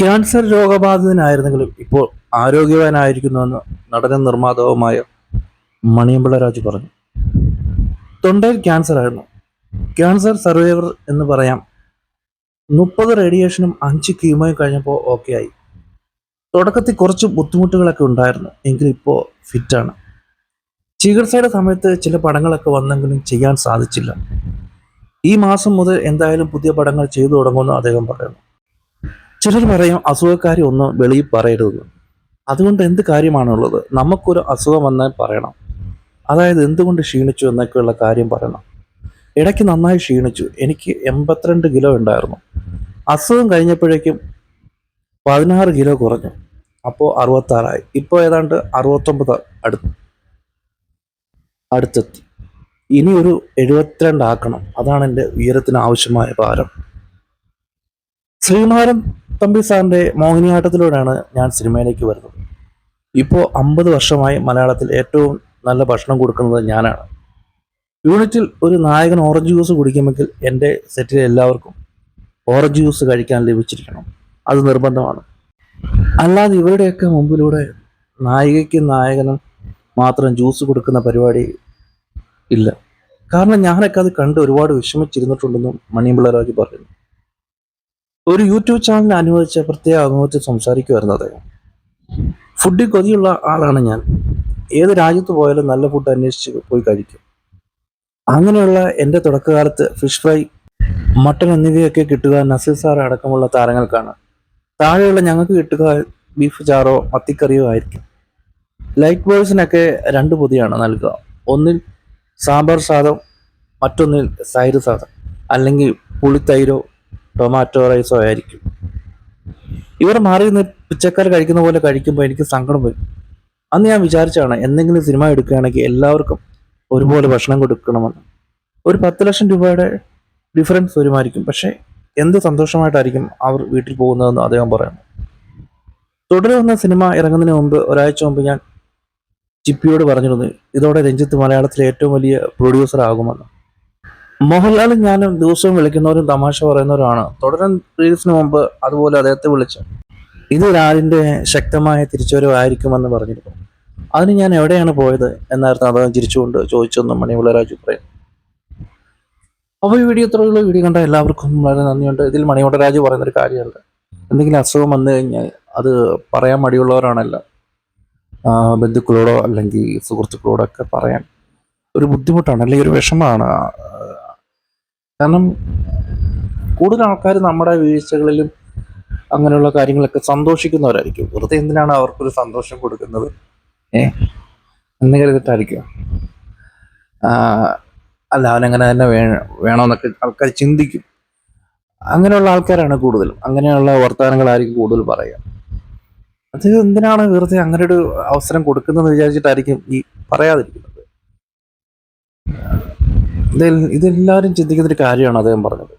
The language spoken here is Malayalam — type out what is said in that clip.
ക്യാൻസർ രോഗബാധിതനായിരുന്നെങ്കിലും ഇപ്പോൾ ആരോഗ്യവാനായിരിക്കുന്നുവെന്ന് നടനും നിർമ്മാതാവുമായ മണിയമ്പിള്ള രാജു പറഞ്ഞു. തൊണ്ടയിൽ ക്യാൻസർ ആയിരുന്നു. ക്യാൻസർ സർവൈവർ എന്ന് പറയാം. മുപ്പത് റേഡിയേഷനും അഞ്ച് കീമോയും കഴിഞ്ഞപ്പോൾ ഓക്കെ ആയി. തുടക്കത്തിൽ കുറച്ച് ബുദ്ധിമുട്ടുകളൊക്കെ ഉണ്ടായിരുന്നു. എങ്കിലും ഇപ്പോൾ ഫിറ്റാണ്. ചികിത്സയുടെ സമയത്ത് ചില പടങ്ങളൊക്കെ വന്നെങ്കിലും ചെയ്യാൻ സാധിച്ചില്ല. ഈ മാസം മുതൽ എന്തായാലും പുതിയ പടങ്ങൾ ചെയ്തു തുടങ്ങുമെന്ന് അദ്ദേഹം പറയുന്നു. ചിലർ പറയും അസുഖക്കാരി ഒന്നും വെളിയിൽ പറയരുത് അതുകൊണ്ട് എന്ത് കാര്യമാണുള്ളത്? നമുക്കൊരു അസുഖം വന്നാൽ പറയണം. അതായത് എന്തുകൊണ്ട് ക്ഷീണിച്ചു എന്നൊക്കെയുള്ള കാര്യം പറയണം. ഇടയ്ക്ക് നന്നായി ക്ഷീണിച്ചു. എനിക്ക് എൺപത്തിരണ്ട് കിലോ ഉണ്ടായിരുന്നു. അസുഖം കഴിഞ്ഞപ്പോഴേക്കും പതിനാറ് കിലോ കുറഞ്ഞു. അപ്പോൾ അറുപത്താറായി. ഇപ്പോൾ ഏതാണ്ട് അറുപത്തൊമ്പത് അടുത്ത് അടുത്തെത്തി. ഇനി ഒരു എഴുപത്തിരണ്ട് ആക്കണം. അതാണ് എന്റെ ഉയരത്തിന് ആവശ്യമായ ഭാരം. ശ്രീമാരൻ തമ്പി സാറിന്റെ മോഹിനിയാട്ടത്തിലൂടെയാണ് ഞാൻ സിനിമയിലേക്ക് വരുന്നത്. ഇപ്പോൾ അമ്പത് വർഷമായി മലയാളത്തിൽ ഏറ്റവും നല്ല ഭക്ഷണം കൊടുക്കുന്നത് ഞാനാണ്. യൂണിറ്റിൽ ഒരു നായകൻ ഓറഞ്ച് ജ്യൂസ് കുടിക്കുമെങ്കിൽ എന്റെ സെറ്റിലെ എല്ലാവർക്കും ഓറഞ്ച് ജ്യൂസ് കഴിക്കാൻ ലഭിച്ചിരിക്കണം. അത് നിർബന്ധമാണ്. അല്ലാതെ ഇവരുടെയൊക്കെ മുമ്പിലൂടെ നായികയ്ക്കും നായകനും മാത്രം ജ്യൂസ് കൊടുക്കുന്ന പരിപാടി ഇല്ല. കാരണം ഞാനൊക്കെ അത് കണ്ട് ഒരുപാട് വിഷമിച്ചിരുന്നിട്ടുണ്ടെന്നും മണിയമ്പിള്ള രാജു പറയുന്നു. ഒരു യൂട്യൂബ് ചാനൽ അനുവദിച്ച പ്രത്യേക അനുഭവത്തിൽ സംസാരിക്കുമായിരുന്നു അദ്ദേഹം. ഫുഡിൽ കൊതിയുള്ള ആളാണ് ഞാൻ. ഏത് രാജ്യത്ത് പോയാലും നല്ല ഫുഡ് അന്വേഷിച്ച് പോയി കഴിക്കും. അങ്ങനെയുള്ള എന്റെ തുടക്കകാലത്ത് ഫിഷ് ഫ്രൈ മട്ടൺ എന്നിവയൊക്കെ കിട്ടുക നസീർ സാർ അടക്കമുള്ള താരങ്ങൾക്കാണ് താഴെയുള്ള ഞങ്ങൾക്ക് കിട്ടുക ബീഫ് ചാറോ മത്തിക്കറിയോ ആയിരിക്കും. ലൈറ്റ് ബോയ്സിനൊക്കെ രണ്ട് പൊതിയാണ് നൽകുക. ഒന്നിൽ സാമ്പാർ സാദം മറ്റൊന്നിൽ സൈര് സാദം. അല്ലെങ്കിൽ പുളിത്തൈരോ ടൊമാറ്റോ റൈസോ ആയിരിക്കും. ഇവർ മാറി നിന്ന് പിച്ചക്കാർ കഴിക്കുന്ന പോലെ കഴിക്കുമ്പോൾ എനിക്ക് സങ്കടം വരും. അന്ന് ഞാൻ വിചാരിച്ചാണ് എന്തെങ്കിലും സിനിമ എടുക്കുകയാണെങ്കിൽ എല്ലാവർക്കും ഒരുപോലെ ഭക്ഷണം കൊടുക്കണമെന്ന്. ഒരു പത്ത് ലക്ഷം രൂപയുടെ ഡിഫറൻസ് വരുമായിരിക്കും. പക്ഷേ എന്ത് സന്തോഷമായിട്ടായിരിക്കും അവർ വീട്ടിൽ പോകുന്നതെന്ന് അദ്ദേഹം പറയുന്നു. തുടരെ വന്ന സിനിമ ഇറങ്ങുന്നതിന് മുമ്പ് ഒരാഴ്ച മുമ്പ് ഞാൻ ചിപ്പിയോട് പറഞ്ഞിരുന്നു ഇതോടെ രഞ്ജിത്ത് മലയാളത്തിലെ ഏറ്റവും വലിയ പ്രൊഡ്യൂസർ ആകുമെന്ന്. മോഹൻലാലും ഞാനും ദിവസവും വിളിക്കുന്നവരും തമാശ പറയുന്നവരുമാണ്. തുടരാൻ റീൽസിന് മുമ്പ് അതുപോലെ അദ്ദേഹത്തെ വിളിച്ചു. ഇത് രാജിന്റെ ശക്തമായ തിരിച്ചുവരവായിരിക്കുമെന്ന് പറഞ്ഞിരുന്നു. അതിന് ഞാൻ എവിടെയാണ് പോയത് എന്നായിരുന്നു അദ്ദേഹം ചിരിച്ചുകൊണ്ട് ചോദിച്ചെന്ന് മണിമുള്ള രാജു പറയും അപ്പോൾ ഈ വീഡിയോ ഇത്രയുള്ള വീഡിയോ കണ്ട എല്ലാവർക്കും വളരെ നന്ദിയുണ്ട്. ഇതിൽ മണിമുള്ള രാജു പറയുന്ന ഒരു കാര്യമുണ്ട്. എന്തെങ്കിലും അസുഖം വന്നു കഴിഞ്ഞാൽ അത് പറയാൻ മടിയുള്ളവരാണല്ലോ. ബന്ധുക്കളോടോ അല്ലെങ്കിൽ സുഹൃത്തുക്കളോടോ ഒക്കെ പറയാൻ ഒരു ബുദ്ധിമുട്ടാണ്. അല്ലെങ്കിൽ ഒരു വിഷമമാണ്. കാരണം കൂടുതൽ ആൾക്കാർ നമ്മുടെ വീഴ്ചകളിലും അങ്ങനെയുള്ള കാര്യങ്ങളൊക്കെ സന്തോഷിക്കുന്നവരായിരിക്കും. വെറുതെ എന്തിനാണ് അവർക്കൊരു സന്തോഷം കൊടുക്കുന്നത്? ഏ? എന്ന് കരുതിട്ടായിരിക്കും അല്ല അവനങ്ങനെ തന്നെ വേ വേണമെന്നൊക്കെ ആൾക്കാർ ചിന്തിക്കും. അങ്ങനെയുള്ള ആൾക്കാരാണ് കൂടുതലും. അങ്ങനെയുള്ള വർത്തമാനങ്ങളായിരിക്കും കൂടുതൽ പറയുക. അത് എന്തിനാണ് വെറുതെ അങ്ങനെ ഒരു അവസരം കൊടുക്കുന്നതെന്ന് വിചാരിച്ചിട്ടായിരിക്കും ഈ പറയാതിരിക്കുന്നത്? ഇതെല്ലാവരും ചിന്തിക്കുന്ന ഒരു കാര്യമാണ് അദ്ദേഹം പറഞ്ഞത്.